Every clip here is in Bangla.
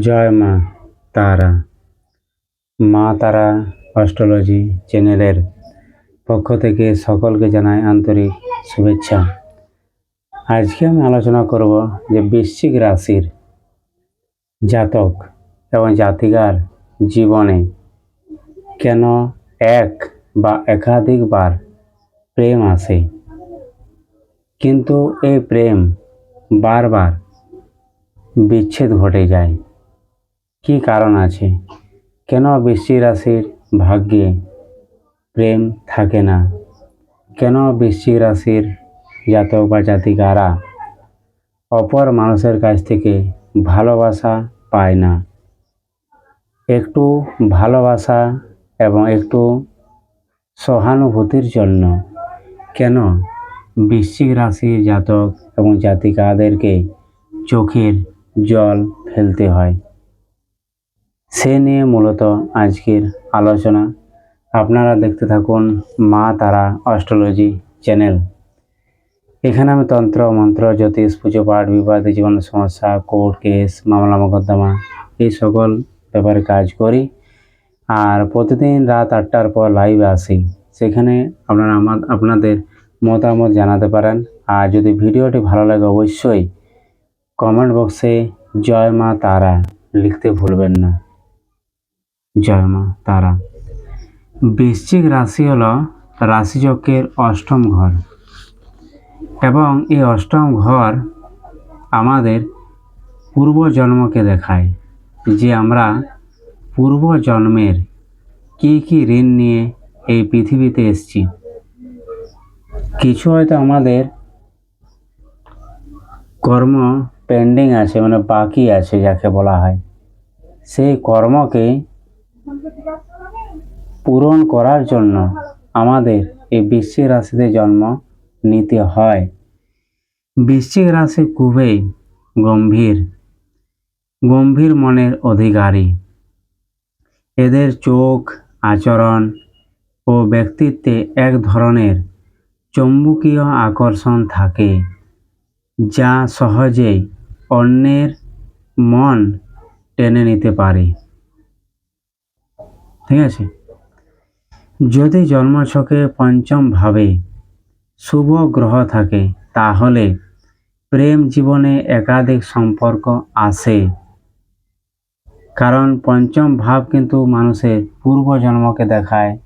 জয় মা তারা। মা তারা অস্ট্রোলজি চ্যানেলের পক্ষ থেকে সকলকে জানাই আন্তরিক শুভেচ্ছা। আজকে আমি আলোচনা করব যে বৃশ্চিক রাশির জাতক এবং জাতিকার জীবনে কেন এক বা একাধিকবার প্রেম আসে। কিন্তু এই প্রেম বারবার বিচ্ছেদ ঘটে যায়। কি কারণ আছে? কেন বৃশ্চিক রাশির ভাগ্যে প্রেম থাকে না? কেন বৃশ্চিক রাশির জাতক বা জাতিকারা অপর মানুষের কাছ থেকে ভালোবাসা পায় না? একটু ভালোবাসা এবং একটু সহানুভূতির জন্য কেন বৃশ্চিক রাশির জাতক এবং জাতিকাদেরকে চোখের জল ফেলতে হয়। সে নিয়ে মূলত আজকের আলোচনা। আপনারা দেখতে থাকুন মা তারা অস্ট্রোলজি চ্যানেল। এখানে আমি তন্ত্র, মন্ত্র, জ্যোতিষ, পুজো, পাঠ, বিবাদ, জীবন সমস্যা, কোর্ট কেস, মামলা, মোকদ্দমা এই সকল ব্যাপারে কাজ করি। আর প্রতিদিন রাত আটটার পর লাইভে আসি। সেখানে আপনারা আমার আপনাদের মতামত জানাতে পারেন। আর যদি ভিডিওটি ভালো লাগে অবশ্যই কমেন্ট বক্সে জয় মা তারা, লিখতে ভুলবেন না। জয় মা তারা। বৃশ্চিক রাশি হল রাশিচক্রের অষ্টম ঘর। এবং এই অষ্টম ঘর আমাদের পূর্বজন্মকে দেখায় যে আমরা পূর্বজন্মের কী কী ঋণ নিয়ে এই পৃথিবীতে এসেছি। কিছু হয়তো আমাদের কর্ম পেন্ডিং আছে মানে বাকি আছে যাকে বলা হয়। সেই কর্মকে পূরণ করার জন্য আমাদের এই বৃশ্চিক রাশিতে জন্ম নিতে হয়। বৃশ্চিক রাশি খুবই গম্ভীর। গম্ভীর মনের অধিকারী। এদের চোখ, আচরণ ও ব্যক্তিত্বে এক ধরনের চৌম্বকীয় আকর্ষণ থাকে, যা সহজেই অন্যের মন টেনে নিতে পারে। ঠিক আছে? যদি জন্মছকে পঞ্চম ভাবে শুভ গ্রহ থাকে, তাহলে প্রেম জীবনে একাধিক সম্পর্ক আসে কারণ পঞ্চম ভাব কিন্তু মানুষের পূর্বজন্মকে দেখায়,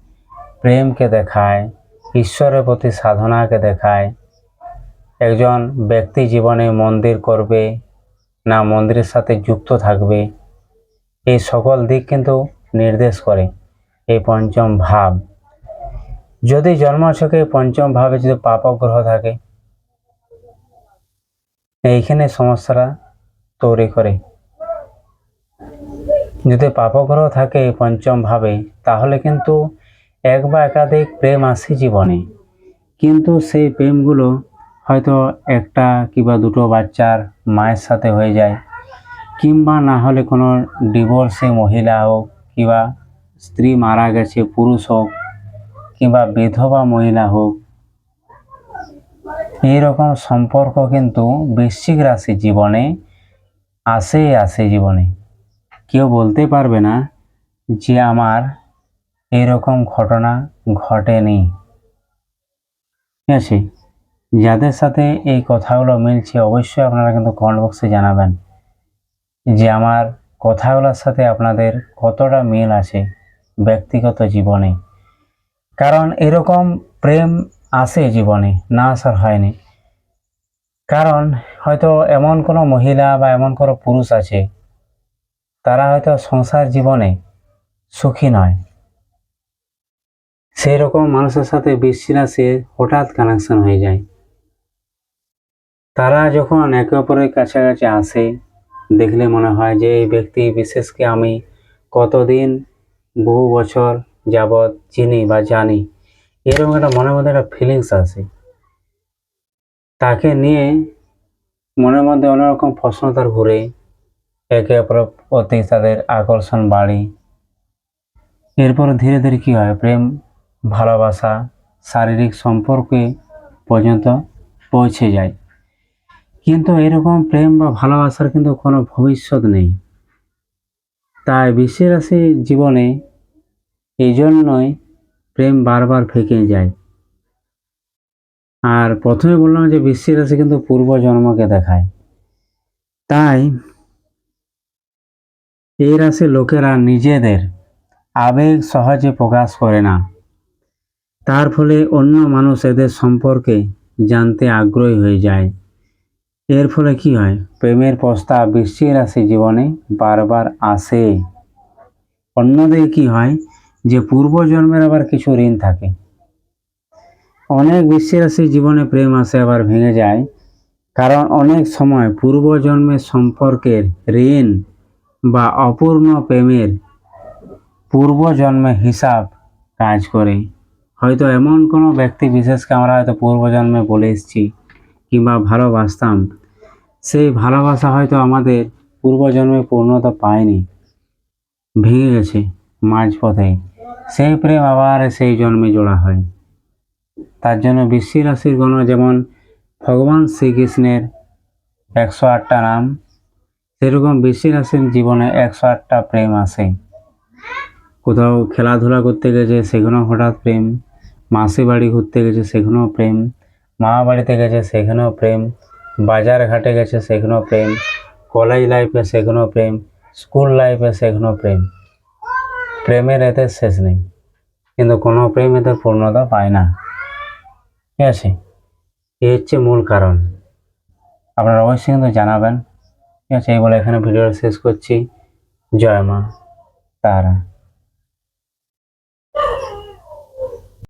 প্রেমকে দেখায়, ঈশ্বরের প্রতি সাধনাকে দেখায়। একজন ব্যক্তি জীবনে মন্দির করবে না মন্দিরের সাথে যুক্ত থাকবে। এই সকল দিক কিন্তু নির্দেশ করে এই পঞ্চম ভাব। যদি জন্মছকে পঞ্চম ভাবে যদি পাপক গ্রহ থাকে, এইখানে সমস্যাটা তৈরি করে। যদি পাপক গ্রহ থাকে পঞ্চম ভাবে, তাহলে কিন্তু এক বা একাধিক প্রেম আসে জীবনে। কিন্তু সেই প্রেমগুলো হয়তো একটা কিংবা দুটো বাচ্চার মায়ের সাথে হয়ে যায়, কিংবা না হলে কোনো ডিভোর্সে মহিলা হোক কিংবা স্ত্রী মারা গেছে, পুরুষ হোক কিংবা বিধবা মহিলা হোক, এইরকম সম্পর্ক কিন্তু বৃশ্চিক রাশি জীবনে আসে আসে জীবনে। কেউ বলতে পারবে না যে আমার এরকম ঘটনা ঘটেনি। ঠিক আছে? যাদের সাথে এই কথাগুলো মিলছে, অবশ্যই আপনারা কিন্তু কমেন্ট বক্সে জানাবেন যে আমার কথাগুলোর সাথে আপনাদের কতটা মিল আছে ব্যক্তিগত জীবনে। কারণ এরকম প্রেম আসে জীবনে, না আসার হয়নি। কারণ হয়তো এমন কোনো মহিলা বা এমন কোনো পুরুষ আছে, তারা হয়তো সংসার জীবনে সুখী নয়। সেই রকম মানুষের সাথে বিশ্বাসের হঠাৎ কানেকশন হয়ে যায়। তারা যখন একে অপরের কাছাকাছি আসে, দেখলে মনে হয় যে এই ব্যক্তি বিশেষকে আমি কতদিন, বহু বছর যাবৎ চিনি বা জানি, এরকম একটা মনের মধ্যে একটা ফিলিংস আসে তাকে নিয়ে মনের মধ্যে অন্যরকম প্রশ্নতার ঘুরে একে অপরের প্রতি তাদের আকর্ষণ বাড়ে। এরপর ধীরে ধীরে কী হয়, প্রেম, ভালোবাসা, শারীরিক সম্পর্কে পর্যন্ত পৌঁছে যায়। কিন্তু এরকম প্রেম বা ভালোবাসার কিন্তু কোনো ভবিষ্যৎ নেই। তাই রাশি জীবনে এই জন্যই প্রেম বারবার ফেঁকে যায়। আর প্রথমে বললাম যে বৃশ্চিক রাশি কিন্তু পূর্বজন্মকে দেখায়। তাই এই রাশির লোকেরা নিজেদের আবেগ সহজে প্রকাশ করে না। তার ফলে অন্য মানুষ এদের সম্পর্কে জানতে আগ্রহী হয়ে যায়। এর ফলে কি হয়? প্রেমের প্রস্তাব বৃশ্চিক রাশি জীবনে, বারবার আসে অন্যদিকে কি হয়? যে পূর্বজন্মের আবার কিছু ঋণ থাকে। অনেক বৃশ্চিক রাশি জীবনে প্রেম আসে আবার ভেঙে যায়। কারণ অনেক সময় পূর্বজন্মের সম্পর্কের ঋণ বা অপূর্ণ প্রেমের পূর্বজন্মে হিসাব কাজ করে। হয়তো এমন কোনো ব্যক্তি বিশেষকে আমরা হয়তো পূর্বজন্মে বলে এসেছি কিংবা ভালোবাসতাম সেই ভালোবাসা হয়তো আমাদের পূর্বজন্মে পূর্ণতা পায়নি। ভেঙে গেছে মাঝপথে। সেই প্রেম আবার সেই জন্মে জোড়া হয়। তার জন্য বৃশ্চিক রাশির গণ যেমন ভগবান শ্রীকৃষ্ণের একশো আটটা নাম, সেরকম বৃশ্চিক রাশির জীবনে একশো আটটা প্রেম আসে কোথাও খেলাধুলা করতে গেছে, সেখানেও হঠাৎ প্রেম। মাসি বাড়ি ঘুরতে গেছে, সেখানেও প্রেম। মা বাড়িতে গেছে, সেখানেও প্রেম। বাজার ঘাটে গেছে সেখানেও প্রেম কলেজ লাইফে সেখানেও প্রেম স্কুল লাইফে সেখানেও প্রেম। প্রেমের এতে শেষ নেই, কিন্তু কোনো প্রেম এতে পূর্ণতা পায় না। ঠিক আছে? এ হচ্ছে মূল কারণ। আপনারা অবশ্যই কিন্তু জানাবেন। ঠিক আছে, এই বলে এখানে ভিডিওটা শেষ করছি। জয় মা, তারা।